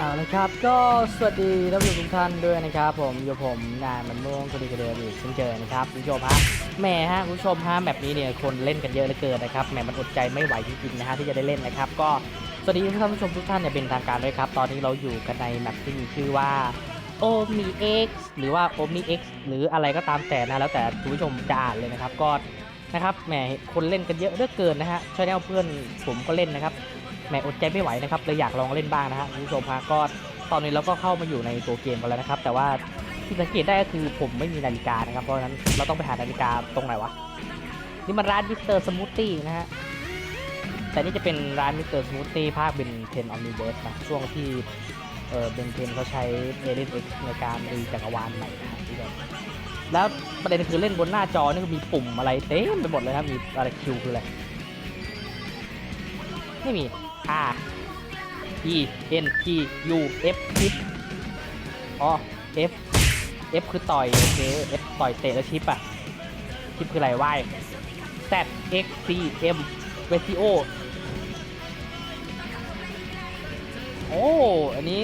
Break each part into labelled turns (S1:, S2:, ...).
S1: เอาละครับก็สวัสดีท่านผู้ชมทุกท่านด้วยนะครับผมอยู่ผมนายมันม่วงกระดีกระเดืออีกเช่นเจอนะครับคุณผู้ชมฮะแหมฮะคุณผู้ชมฮะแบบนี้เนี่ยคนเล่นกันเยอะเหลือเกินนะครับแหมมันอดใจไม่ไหวจริงๆนะฮะที่จะได้เล่นนะครับ ก็สวัสดีท่านผู้ชมทุกท่านเนี่ยเป็นทางการด้วยครับ ตอนนี้เราอยู่กันในแมปที่มีชื่อว่า o m n i X หรือว่า o m n i X หรืออะไรก็ตามแต่นะแล้วแต่คุณผู้ชมจะอ่านเลยนะครับก็นะครับแหมคนเล่นกันเยอะเหลือเกินนะฮะช่วยแนวเพื่อนผมก็เล่นนะครับ แหมอดใจไม่ไหวนะครับเลยอยากลองเล่นบ้างนะฮะคุณผู้ชมฮะก็ตอนนี้เราก็เข้ามาอยู่ในตัวเกมกันแล้วนะครับ แต่ว่าที่สังเกตได้ก็คือผมไม่มีนาฬิกานะครับ เพราะฉะนั้นเราต้องไปหานาฬิกาตรงไหนวะนี่มันร้านมิสเตอร์สมูทตี้นะฮะแต่นี่จะเป็นร้านมิสเตอร์สมูทตี้ภาคเป็นเทนออมนิเวิร์สนะช่วงที่เออเบนเทนเขาใช้เอเลนเอ็กซ์ในการรีจักรวาลใหม่นะฮะที่เราแล้วประเด็นคือเล่นบนหน้าจอนี่ก็มีปุ่มอะไรเต็มไปหมดเลยครับมีอะไรคิวคืออะไรไม่มี R E N G U F ชิปอ๋อ F F คือต่อยโอเค F ต่อยเตะแล้วชิปอะชิปคืออะไร Y Z X C M v e s i o โอ้ อันนี้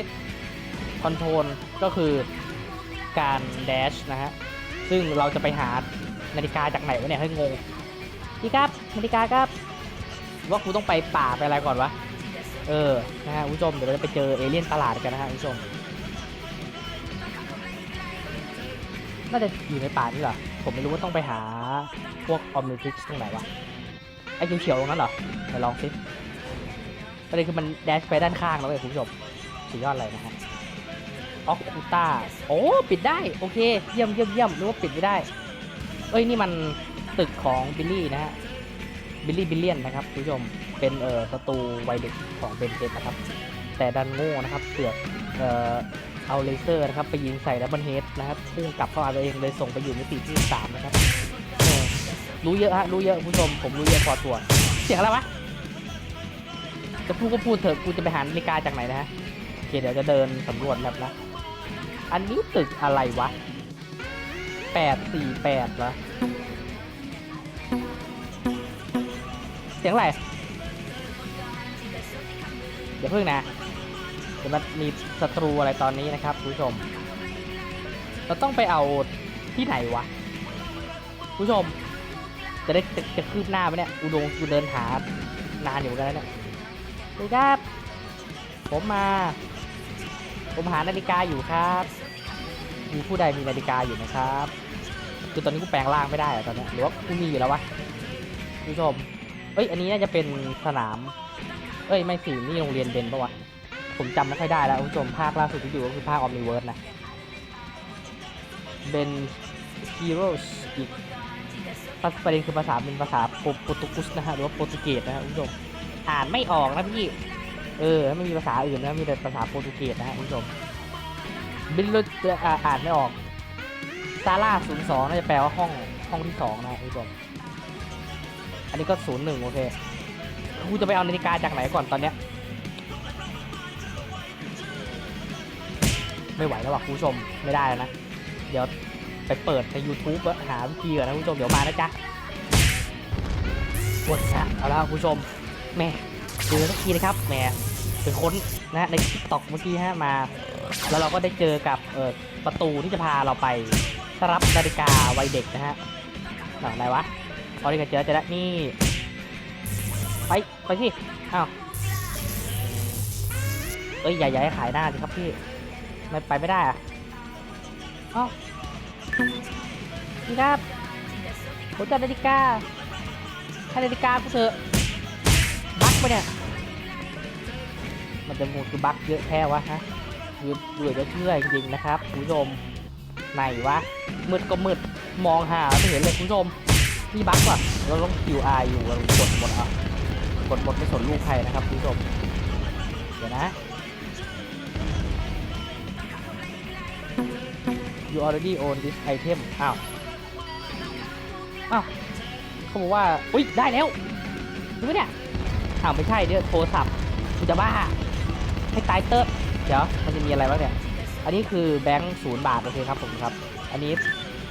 S1: คอนโทรลก็คือการแดชนะฮะ ซึ่งเราจะไปหานาฬิกาจากไหนวะเนี่ยให้งง พี่ครับ นาฬิกาครับ ว่ากูต้องไปป่าไปอะไรก่อนวะ เออ นะฮะคุณผู้ชม เดี๋ยวเราจะไปเจอเอเลี่ยนตลาดกันนะฮะคุณผู้ชม น่าจะอยู่ในป่านี่เหรอ ผมไม่รู้ว่าต้องไปหาพวกออมนิทิกตรงไหนวะ ไอ้เขียวๆตรงนั้นเหรอไปลองสิประเด็นคือมันแดชไปด้านข้างแล้วเว้ยคุณผู้ชม สุดยอดเลยนะฮะออกคูต้า โอ้ ปิดได้ โอเค เยี่ยมเยี่ยมเยี่ยมนึกว่าปิดไม่ได้ เอ้ย นี่มันตึกของบิลลี่นะฮะ บิลลี่บิลเลียนนะครับคุณผู้ชม เป็นเอ่อศัตรูวัยเด็กของเบนเทนนะครับ แต่ดันโง่นะครับเสือกเอ่อเอาเลเซอร์นะครับไปยิงใส่ดับเบิลเฮดนะครับพุ่งกลับเข้ามาตัวเองเลยส่งไปอยู่มิติที่สามนะครับรู้เยอะฮะรู้เยอะผู้ชมผมรู้เยอะพอตัวเสียงอะไรวะจะพูดก็พูดเถอะกูจะไปหานาฬิกาจากไหนนะฮะโอเคเดี๋ยวจะเดินสำรวจแบบนะอันนี้ตึกอะไรวะแปดสี่แปดเหรอเสียงอะไร เดี๋ยวเพิ่งนะเดี๋ยวมันมีศัตรูอะไรตอนนี้นะครับคุณผู้ชม เราต้องไปเอาที่ไหนวะคุณผู้ชม จะได้จะจะคืบหน้าไหมเนี่ยอุดงกูเดินหานานอยู่เหมือนกันนะเนี่ยสวัสดีครับ ผมมา ผมหานาฬิกาอยู่ครับ มีผู้ใดมีนาฬิกาอยู่นะครับ คือตอนนี้กูแปลงร่างไม่ได้อะตอนเนี้ยหรือว่ากูมีอยู่แล้ววะคุณผู้ชมเอ้ย อันนี้น่าจะเป็นสนาม เอ้ยไม่สินี่โรงเรียนเบนปะวะผมจำไม่ค่อยได้แล้วคุณผู้ชมภาคล่าสุดที่อยู่ก็คือภาคออมนิเวิร์สนะเบนฮีโร่อีกประเด็นคือภาษาเป็นภาษาโปรตุกุสนะฮะหรือว่าโปรตุเกสนะฮะคุณผู้ชมอ่านไม่ออกนะพี่เออไม่มีภาษาอื่นนะมีแต่ภาษาโปรตุเกสนะฮะคุณผู้ชมบิลลอ่านไม่ออกซาร่าศูนย์สองน่าจะแปลว่าห้องห้องที่สองนะคุณผู้ชมอันนี้ก็ศูนย์หนึ่งโอเค กูจะไปเอานาฬิกาจากไหนก่อนตอนเนี้ย ไม่ไหวแล้วว่ะคุณผู้ชมไม่ได้แล้วนะ เดี๋ยวไปเปิดใน YouTube หาวิธีก่อนนะคุณผู้ชมเดี๋ยวมานะจ๊ะปวดนะเอาละคุณผู้ชมแม่เจอสักทีนะครับแม่เป็นค้นนะฮะในทิกตอกเมื่อกี้ฮะมา แล้วเราก็ได้เจอกับเออประตูที่จะพาเราไปรับนาฬิกาวัยเด็กนะฮะไหนวะพอที่จะเจอเจอแล้วนี่ ไปไปสิอ้าวเอ้ยอย่าอย่าให้ขายหน้าสิครับพี่ไม่ไปไม่ได้อะอ้าพี่ครับผมจัดนาฬิกาให้นาฬิกากูเถอะบั๊กไปะเนี่ยมันจะมูคือบั๊กเยอะแค่วะฮะคือเหลือจะเชื่อจริงๆนะครับคุณผู้ชมไหนวะมืดก็มืดมองหาไม่เห็นเลยคุณผู้ชมนี่บั๊กว่ะเราต้อง QR อยู่เรากดหมดอะ กดหมดไม่สนลูกใครนะครับคุณผู้ชมเดี๋ยวนะ you already own this item อ้าว อ้าวเขาบอกว่า อุ้ย ได้แล้วดูไหมเนี่ยอ้าวไม่ใช่เนี่ยโทรศัพท์กูจะบ้า ให้ตายเติร์เดี๋ยว มันจะมีอะไรบ้างเนี่ย อันนี้คือแบงค์ศูนย์บาท โอเคครับผมครับ อันนี้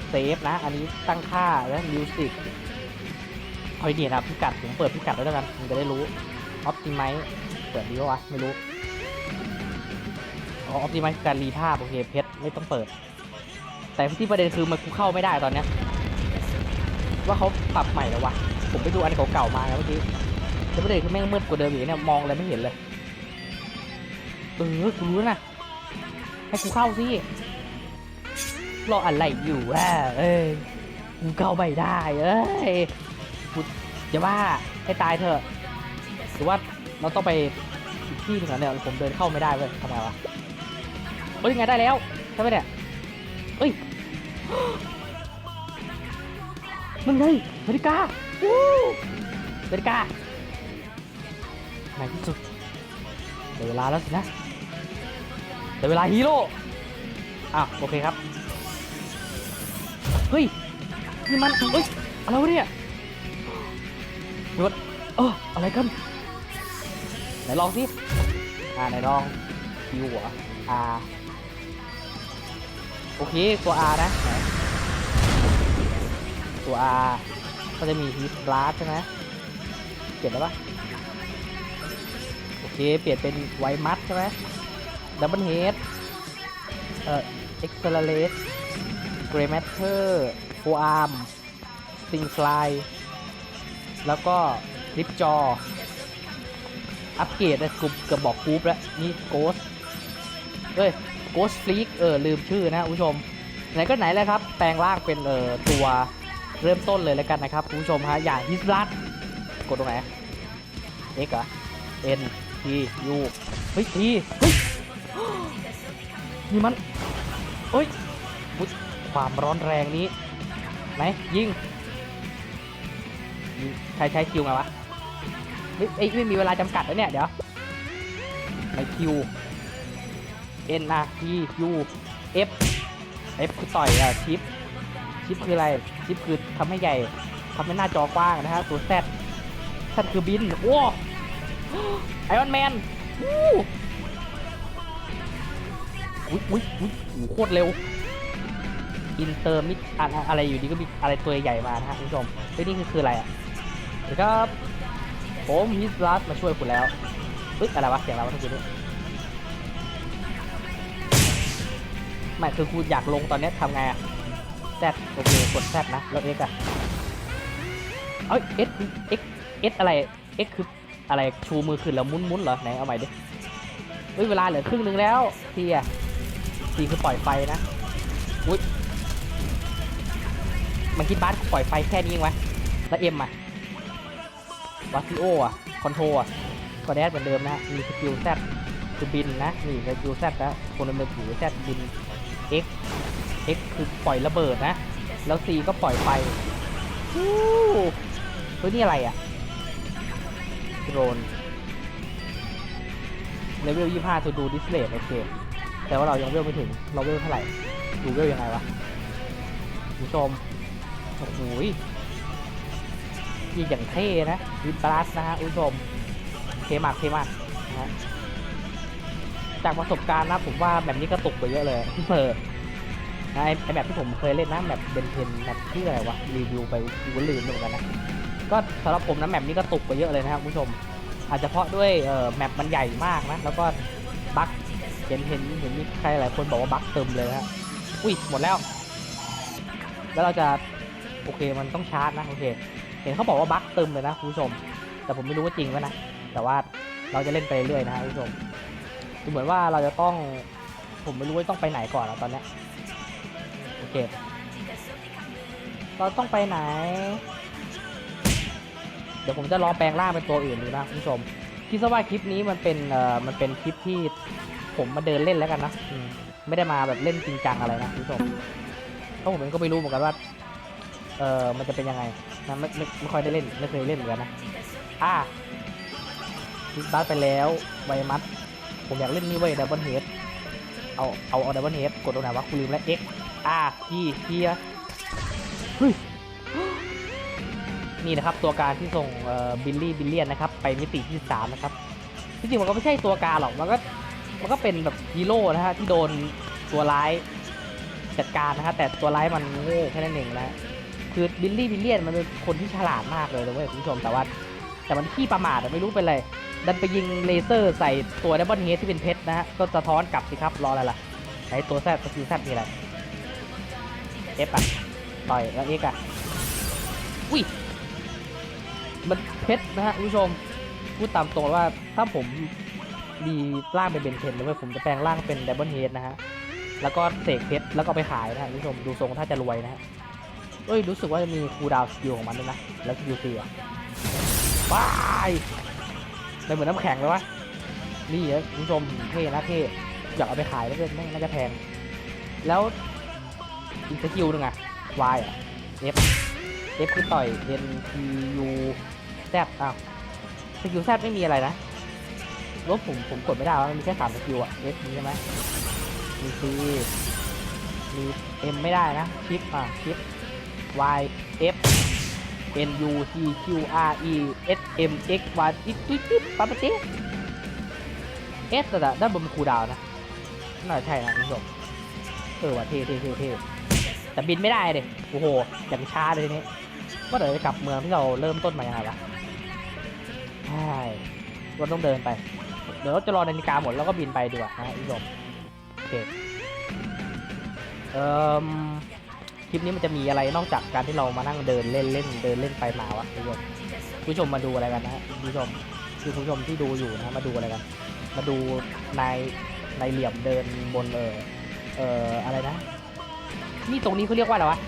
S1: เซฟนะ อันนี้ตั้งค่าแล้วมิวสิก เอาดีนะพิกัดผมเปิดพิกัดไว้แล้วกันมันจะได้รู้ออ t ติไมเปิดดีวะไม่รู้ออปติมการรีภาพโอเคเพชรไม่ต้องเปิด แต่ที่ประเด็นคือมันกูเข้าไม่ได้ตอนเนี้ยว่าเขาปรับใหม่แล้ววะผมไปดูอันเก่าๆมาแล้วเมื่อกี้แต่ประเด็นคือแม่งมืดกว่าเดิมอีกเนี่ยมองอะไรไม่เห็นเลยเออกูรู้แล้วนะให้กูเข้าสิรออะไรอยู่อะเอ้ยกูเข้าไม่ได้เอ้ย กูจะว่าให้ตายเถอะหรือว่าเราต้องไปอีกที่หนึงเหรอเนี่ยผมเดินเข้าไม่ได้เว้ยทำไมวะเฮ้ยยังไงได้แล้วใช่ไหมเนี่ยเอ้ยมันไงนาฬิกาวู้นาฬิกาในที่สุดเดี๋ยวเวลาแล้วสินะเดี๋ยวเวลาฮีโร่อ้าวโอเคครับเฮ้ยนี่มันเฮ้ยอะไรวะเนี่ย หยุดเอออะไรกัน ไหนลองสิอ่าไหนลองคิวเหรอ R โอเค ตัว R นะ ตัว R ก็จะมีฮีทบลัสใช่ไหมเปลี่ยนได้ปะโอเค เปลี่ยนเป็นไวมัดใช่ไหมดับเบิลเฮดเอ่อเอ็กซ์เซลเลสเกรย์แมทเทอร์โฟอาร์มสิงฟลาย แล้วก็ริปจอ อัปเกรดนะกลุ่มเกือบบอกกรุ๊ปแล้ว นี่โกสเอ้ยโกสฟลีกเออ ลืมชื่อนะคุณผู้ชม ไหนก็ไหนเลยครับ แปลงร่างเป็นเอ่อตัวเริ่มต้นเลยแล้วกันนะครับคุณผู้ชมฮะ อย่างฮิสลัดกดตรงไหน X เหรอ N T U เฮ้ย T เฮ้ยนี่มันเฮ้ย ความร้อนแรงนี้ ไหน ยิง ใช้ใช้คิวไงวะไม่เอ้ไม่มีเวลาจำกัดแล้วเนี่ย เดี๋ยวในคิว N R T U F F คือต่อยอะชิป ชิปคืออะไร ชิปคือทำให้ใหญ่ทำให้หน้าจอกว้างนะฮะตัว Z Z คือบิน โอ้ไอรอนแมนอุ้ยอุ้ยอุ้ยโอ้โหโคตรเร็วอินเตอร์มิดอะไรอยู่ดีก็มีอะไรตัวใหญ่มานะฮะคุณผู้ชมเฮ้ยนี่คือคืออะไรอะ สวัสดีครับ ผมฮิสลัสมาช่วยคุณแล้วเฮ้ยอะไรวะเสียงอะไรวะทุกทีนี้ไม่คือกูอยากลงตอนนี้ทำไงอะแซดโอเคกดแซดนะแล้วเอ็กอะเอ้ยเอสเอ็กเอสอะไรเอ็กคืออะไรชูมือขึ้นแล้วมุนมุนๆเหรอไหนเอาใหม่ดิเฮ้ยเวลาเหลือครึ่งหนึงแล้วทีอะทีคือปล่อยไฟนะอุ้ยมันคิดบ้านปล่อยไฟแค่นี้เองวะแล้วเอ็มอะ วัซิโออะ คอนโทรอะก็แดดเหมือนเดิมนะมีสกิลแซดคือบินนะ นี่สกิลแซดนะคนดำเนินถือแซดบิน X X คือปล่อยระเบิดนะ แล้ว C ก็ปล่อยไฟฮู้เฮ้ยนี่อะไรอะโดรนเลเวล25ตัวดูดิสเลย์โอเค แต่ว่าเรายังเวลไม่ถึง เราเวลเท่าไหร่ ดูเวลยังไงวะผู้ชม โอ้โห ยิงอย่างเท่นะวิบลัสนะฮะคุณผู้ชมเทมากเทมากนะฮะจากประสบการณ์นะผมว่าแบบนี้ก็ตกไปเยอะเลยเออนะไอไอแบบที่ผมเคยเล่นนะแบบเบนเทนแบบชื่ออะไรวะรีวิวไปกูลืมเหมือนกันนะก็สำหรับผมนะแมปนี้ก็ตกไปเยอะเลยนะครับคุณผู้ชม อาจจะเพราะด้วยเอ่อแมปมันใหญ่มากนะแล้วก็บั๊กเห็นเห็นเห็นมีใครหลายคนบอกว่าบั๊กเติมเลยฮะอุ้ยหมดแล้ว แล้วเราจะโอเคมันต้องชาร์จนะโอเค เห็นเขาบอกว่าบั๊กเติมเลยนะคุณผู้ชม แต่ผมไม่รู้ว่าจริงไหมนะ แต่ว่าเราจะเล่นไปเรื่อยนะคุณผู้ชมดูเหมือนว่าเราจะต้อง ผมไม่รู้ว่าต้องไปไหนก่อนอะตอนนี้โอเค เราต้องไปไหน เดี๋ยวผมจะลองแปลงร่างเป็นตัวอื่นดูนะคุณผู้ชม คิดซะว่าคลิปนี้มันเป็นเอ่อมันเป็นคลิปที่ผมมาเดินเล่นแล้วกันนะ ไม่ได้มาแบบเล่นจริงจังอะไรนะคุณผู้ชมเพราะผมเองก็ไม่รู้เหมือนกันว่า เออมันจะเป็นยังไงนะไม่ไม่ไม่ค่อยได้เล่นไม่เคยเล่นเหมือนกันนะอ่าดิสบัสไปแล้วไวมัดผมอยากเล่นนี่เว้ยดับเบิลเฮดเอาเอาเอาดับเบิลเฮดกดตรงไหนวะกูลืมแล้ว X R P เฮียเฮ้ยนี่นะครับตัวการที่ส่งเอ่อบิลลี่บิลเลียนนะครับไปมิติที่สามนะครับที่จริงมันก็ไม่ใช่ตัวการหรอกมันก็มันก็เป็นแบบฮีโร่นะฮะที่โดนตัวร้ายจัดการนะฮะแต่ตัวร้ายมันโง่แค่นั้นเองนะ คือบิลลี่บิลเลียนมันเป็นคนที่ฉลาดมากเลยนะเว้ยคุณผู้ชมแต่ว่า แต่มันขี้ประมาทไม่รู้เป็นไรดันไปยิงเลเซอร์ใส่ตัวดับเบิลเฮดที่เป็นเพชรนะฮะก็สะท้อนกลับสิครับรออะไรล่ะไอตัวแซดสกิลแซดมีอะไรเอฟอะต่อยแล้วเอ็กอะอุ้ยมันเพชรนะฮะคุณผู้ชมพูดตามตรงว่าถ้าผมมีร่างเป็นเบนเทนเลยผมจะแปลงร่างเป็นดับเบิลเฮดนะฮะแล้วก็เสกเพชรแล้วก็เอาไปขายนะฮะคุณผู้ชมดูทรงถ้าจะรวยนะฮะ เอ้ยรู้สึกว่าจะมีคูลดาวน์สกิลของมันด้วยนะ แล้วสกิลตีอะบายเป็นเหมือนน้ำแข็งเลยวะนี่นะคุณผู้ชมเท่นะเท่อยากเอาไปขายแล้วก็ไม่น่าจะแพง แล้วอีกสกิลหนึ่งอะ Y อะ F F คือต่อย N T U Z อ้าวสกิล Z ไม่มีอะไรนะลบผมผมกดไม่ได้ว่ามันมีแค่สามสกิลอะ F มีใช่ไหมมี C มี M ไม่ได้นะชิปอะชิป Y F N U T Q R E S M X Y อีกตุ๊ดตุ๊ดปั๊บปั๊บเจ๊ S แต่ด้านบนมันคูดาวนะน่าจะใช่นะคุณผู้ชมเออว่ะเท่เท่เท่เท่แต่บินไม่ได้เลยโอ้โหอย่างช้าเลยทีนี้ก็เดี๋ยวจะกลับเมืองที่เราเริ่มต้นมายังไงวะใช่เราต้องเดินไป เดี๋ยวเราจะรอนาฬิกาหมดแล้วก็บินไปดีกว่านะคุณผู้ชมโอเคเอ่อ ลิปนี้มันจะมีอะไรนอกจากการที่เรามานั่งเดินเล่นเล่นเดินเล่นไปมาวะคุณผู้ชมคุณผู้ชมมาดูอะไรกันนะคุณผู้ชมคือคุณผู้ชมที่ดูอยู่นะมาดูอะไรกัน มาดูนายนายเหลี่ยมเดินบนเออเอออะไรนะ นี่ตรงนี้เขาเรียกว่าอะไรวะ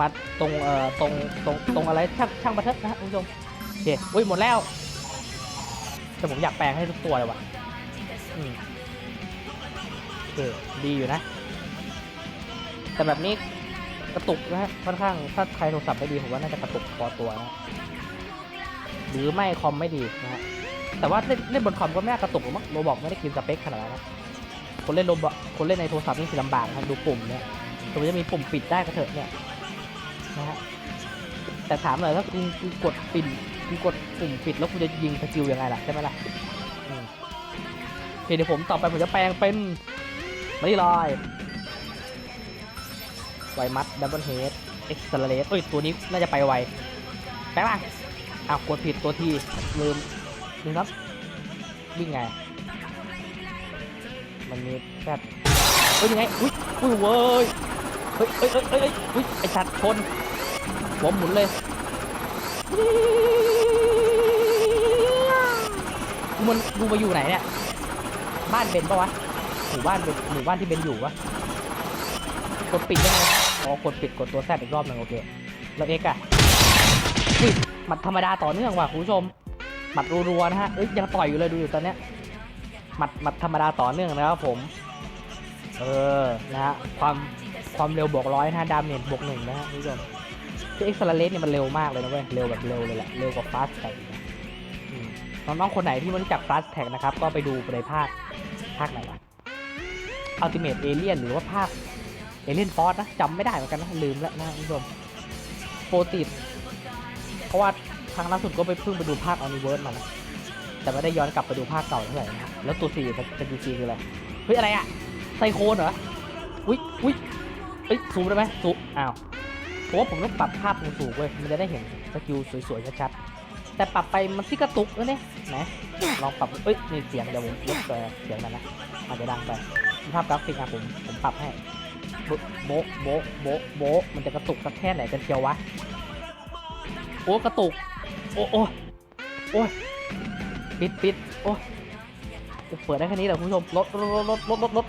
S1: มาตรงเอ่อตรงตรงตรงอะไรช่างช่างบันเทิงนะคุณผู้ชมโอเคอุ้ยหมดแล้วแต่ผมอยากแปลงให้ทุกตัวเลยวะอืมโอเคดีอยู่นะ แต่แบบนี้ กระตุกนะฮะค่อนข้างถ้าใครโทรศัพท์ไม่ดีผมว่าน่าจะกระตุกพอตัวนะหรือไม่คอมไม่ดีนะฮะแต่ว่าเล่นเล่นบนคอมก็ไม่น่ากระตุกหรอกมั้งโรบอกไม่ได้กินสเปคขนาดนั้นนะคนเล่นโรบคนเล่นในโทรศัพท์นี่สิลำบากนะดูปุ่มเนี่ยผมจะมีปุ่มปิดได้ก็เถอะเนี่ยนะฮะแต่ถามหน่อยถ้าคุณกดปิดคุณกดปุ่มปิดแล้วคุณจะยิงสกิลยังไงล่ะใช่ไหมล่ะโอเคเดี๋ยวผมต่อไปผมจะแปลงเป็นไมาดิลอย ไวมัดดับเบิลเฮดเอ็กซ์เซเลเอ้ย ตัวนี้น่าจะไปไวแปลงร่างอ้าวกดผิดตัวทีลืมดูครับ วิ่งไง มันมีแค่เฮ้ยยังไง อุ้ยอุ้ยเว้ยเฮ้ยเฮ้ยเฮ้ยเฮ้ยอุ้ยไอสัตว์ชนหัวหมุนเลยกูมันกูมาอยู่ไหนเนี่ย บ้านเบนปะวะหมู่บ้านเบนหมู่บ้านที่เบนอยู่วะกดปิดได้ไง อ๋อกดปิดกดตัวแซดอีกรอบหนึ่งโอเค แล้วเอ็กอะอุ้ยมันธรรมดาต่อเนื่องว่ะคุณผู้ชม หมัดรัวๆนะฮะ เอ้ยยังต่อยอยู่เลยดูอยู่ตอนเนี้ย หมัดหมัดธรรมดาต่อเนื่องนะครับผม เออ นะฮะ ความความเร็วบวกร้อยนะฮะดาเมจบวกหนึ่งนะฮะคุณผู้ชมคือเอ็กซ์เลสเนี่ยมันเร็วมากเลยนะเว้ย เร็วแบบเร็วเลยแหละ เร็วกว่าฟาสแท็กน้องๆคนไหนที่ไม่รู้จักฟาสแท็กนะครับ ก็ไปดูในภาคภาคไหนวะ Ultimate Alien หรือว่าภาค Alien Force นะจำไม่ได้เหมือนกันนะลืมแล้วนะคุณผู้ชมโปรติดเพราะว่าครั้งล่าสุดก็ไปเพิ่งไปดูภาคออนิเวิร์สมานะแต่ไม่ได้ย้อนกลับไปดูภาคเก่าเท่าไหร่นะแล้วตัวสี่เป็นดีซีคืออะไรเฮ้ยอะไรอะไซโคนเหรออุ้ยอุ้ยเอ้ยสูงได้ไหมสูงอ้าวผมว่าผมต้องปรับภาพสูงเว้ยมันจะได้เห็นสกิลสวยๆชัดๆแต่ปรับไปมันที่กระตุกแล้วเนี่ยไหนลองปรับเอ้ยนี่เสียงเดี๋ยวผมลดเสียงมันนะอาจจะดังไปภาพกราฟิกอะผมผมปรับให้ โบ๊ะโบ๊ะโบ๊ะโบ๊ะมันจะกระตุกสักแค่ไหนกันเชียววะ โอ้กระตุก โอ้โอ้โอ้ยปิดปิดโอ้ยจะเปิดได้แค่นี้เหรอคุณผู้ชมลดลดลดลดลดลด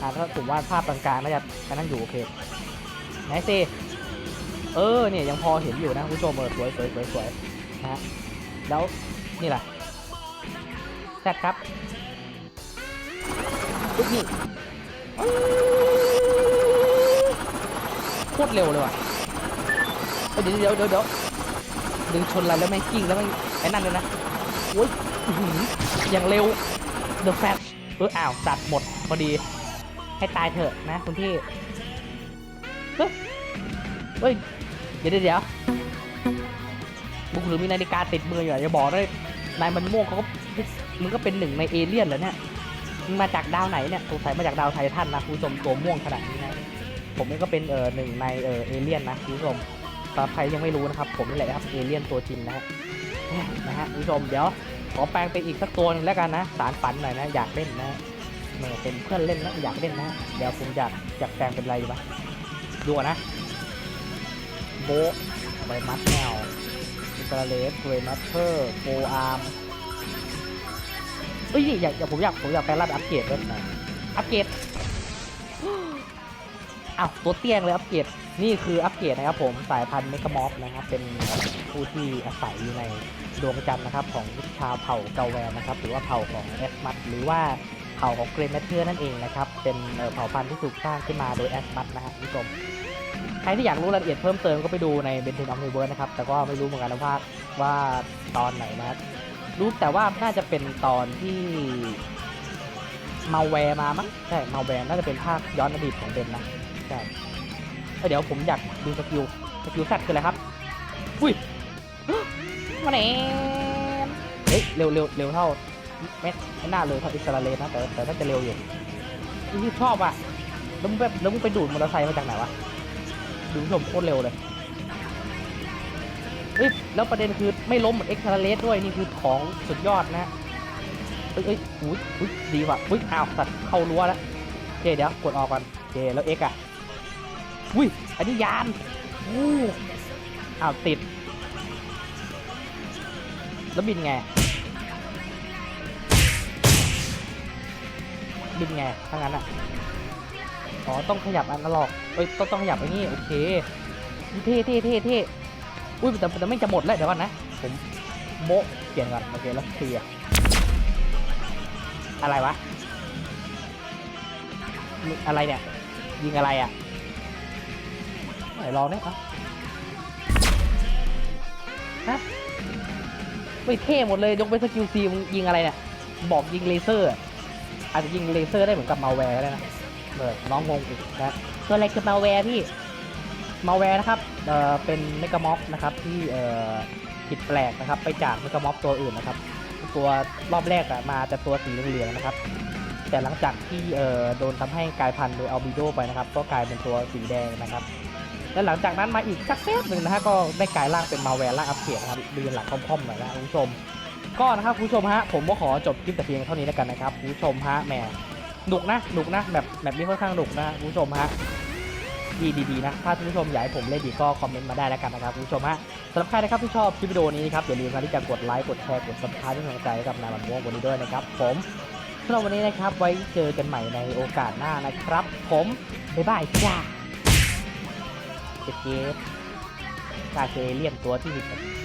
S1: อ่าถ้าผมว่าภาพกลางๆน่าจะอันนั่นอยู่โอเคไหนสิเออเนี่ยยังพอเห็นอยู่นะคุณผู้ชมเออสวยสวยสวยสวยนะฮะแล้วนี่แหละแซดครับปุ๊บนี่ ตรเร็วเลยว่ะเดี๋ยวเดี๋ยวเดี๋ยวเดี๋ยวดึงชนอะไรแล้วแม่กิ้งแล้วแม่ไอ้นั่นเลยนะโอ้ยอย่างเร็ว The Flash เอออ้าวตัดหมดพอดี ให้ตายเถอะนะคุณพี่เฮ้ยเดี๋ยวเดี๋ยวเดี๋ยวบุกหรือมีนาฬิกาติดมืออยู่อะอย่าบอกเลยนายมันม่วงเขาก็มึงก็เป็นหนึ่งในเอเลี่ยนเหรอเนี่ยมึงมาจากดาวไหนเนี่ยสงสัยมาจากดาวไททันนะคุณผู้ชมตัวม่วงขนาดนี้นะ ผมเองก็เป็นเอ่อหนึ่งในเอ่อเอเลี่ยนนะคุณผู้ชมสำหรับใครยังไม่รู้นะครับ ผมนี่แหละครับเอเลี่ยนตัวจริงนะฮะนะฮะคุณผู้ชมเดี๋ยวขอแปลงเป็นอีกสักตัวหนึงแล้วกันนะสารฝันหน่อยนะอยากเล่นนะเมื่อเป็นเพื่อนเล่นนะอยากเล่นนะเดี๋ยวผมอยากอยากแปลงเป็นอะไรดีวะดูนะโบะใบมัดแนวอิตาเลสเวมัตเตอร์โฟอาร์มเอ้ยนี่อยากอยากผมอยากผมอยากแปลงร่างอัปเกรดด้วยนะอัปเกรด อ้าวตัวเตี้ยงเลยอัปเกรดนี่คืออัปเกรดนะครับผมสายพันธุ์เมกามอฟนะครับเป็นผู้ที่อาศัยอยู่ในดวงจันทร์นะครับของชาวเผ่าเกาแวนนะครับหรือว่าเผ่าของแอสมัตหรือว่าเผ่าของเกรนแมทเทอร์นั่นเองนะครับเป็นเผ่าพันธุ์ที่ถูกสร้างขึ้นมาโดยแอสมัตนะฮะคุณผู้ชมใครที่อยากรู้รายละเอียดเพิ่มเติมก็ไปดูในเบนเทนออฟนิเวิร์นะครับแต่ก็ไม่รู้เหมือนกันนะว่าว่าตอนไหนนะรู้แต่ว่าน่าจะเป็นตอนที่มาแวร์มามั้งใช่มาแวร์น่าจะเป็นภาคย้อนอดีตของเบนนะ ใช่เอ้ยเดี๋ยวผมอยากดูสกิลสกิลแซดคืออะไรครับอุ้ยมาเนมเฮ้ยเร็วเร็วเร็วเท่าไม่ไม่น่าเร็วเท่าอิสราเอลนะแต่แต่น่าจะเร็วอยู่นี่ชอบอะแล้วมึงแบบแล้วมึงไปดูดมอเตอร์ไซค์มาจากไหนวะดูผู้ชมโคตรเร็วเลยเฮ้ยแล้วประเด็นคือไม่ล้มเหมือนเอ็กซ์ทาเลสด้วยนี่คือของสุดยอดนะเอ้ยเอ้ยอุ้ยอุ้ยดีว่ะอุ้ยอ้าวสัตว์เข้ารั้วแล้วโอเคเดี๋ยวกดออกก่อนโอเคแล้วเอ็กอะ อุ้ยอันนี้ยานอู้อ้าวติด แล้วบินไง บินไงถ้างั้นอะ อ๋อ ต้องขยับอันนล็อกเอ้ย ต้องต้องขยับไอ้นี่ โอเคเท่เท่เท่เท่อุ้ยแต่แต่ไม่จะหมดแล้ว เดี๋ยวก่อนนะ ผมโมะเปลี่ยนก่อน โอเค แล้วเคลียร์อะไรวะ อะไรเนี่ย ยิงอะไรอะ ลองได้ปะฮะไม่เท่หมดเลยยกเป็นสกิลซีมึงยิงอะไรเนี่ย บอกยิงเลเซอร์ อาจจะยิงเลเซอร์ได้เหมือนกับมาแวร์ก็ได้นะเออน้องงงอีกนะตัวอะไรคือมาแวร์พี่มาแวร์นะครับเออเป็นเมกามอฟนะครับที่เออผิดแปลกนะครับ ไปจากเมกามอฟตัวอื่นนะครับ ตัวรอบแรกอะมาแต่ตัวสีเหลืองๆนะครับแต่หลังจากที่เออโดนทำให้กลายพันธุ์โดยอัลบิโดไปนะครับ ก็กลายเป็นตัวสีแดงนะครับ และหลังจากนั้นมาอีกสักแป๊บหนึ่งนะฮะก็ได้กลายร่างเป็นมาแวร์ร่างอัปเกรดนะครับดูหลังคอมๆหน่อยนะคุณผู้ชมก็นะครับคุณผู้ชมฮะผมก็ขอจบคลิปแต่เพียงเท่านี้แล้วกันนะครับคุณผู้ชมฮะแหมหนุกนะหนุกนะแบบแบบนี้ค่อนข้างหนุกนะคุณผู้ชมฮะดีดีๆนะถ้าคุณผู้ชมอยากให้ผมเล่นดีก็คอมเมนต์มาได้แล้วกันนะครับคุณผู้ชมฮะสำหรับใครนะครับที่ชอบคลิปวิดีโอนี้นะครับอย่าลืมนะที่จะกดไลค์กดแชร์กด subscribe เป็นกำลังใจให้กับนายมันม่วงวันนี้ด้วยนะครับผมสำหรับวันนี้นะครับไว้เจอกันใหม่ในโอกาสหน้านะครับ ผมบ๊ายบายจ้า เจ็ดเกตกาเจเลี่ยนตัวที่สิบ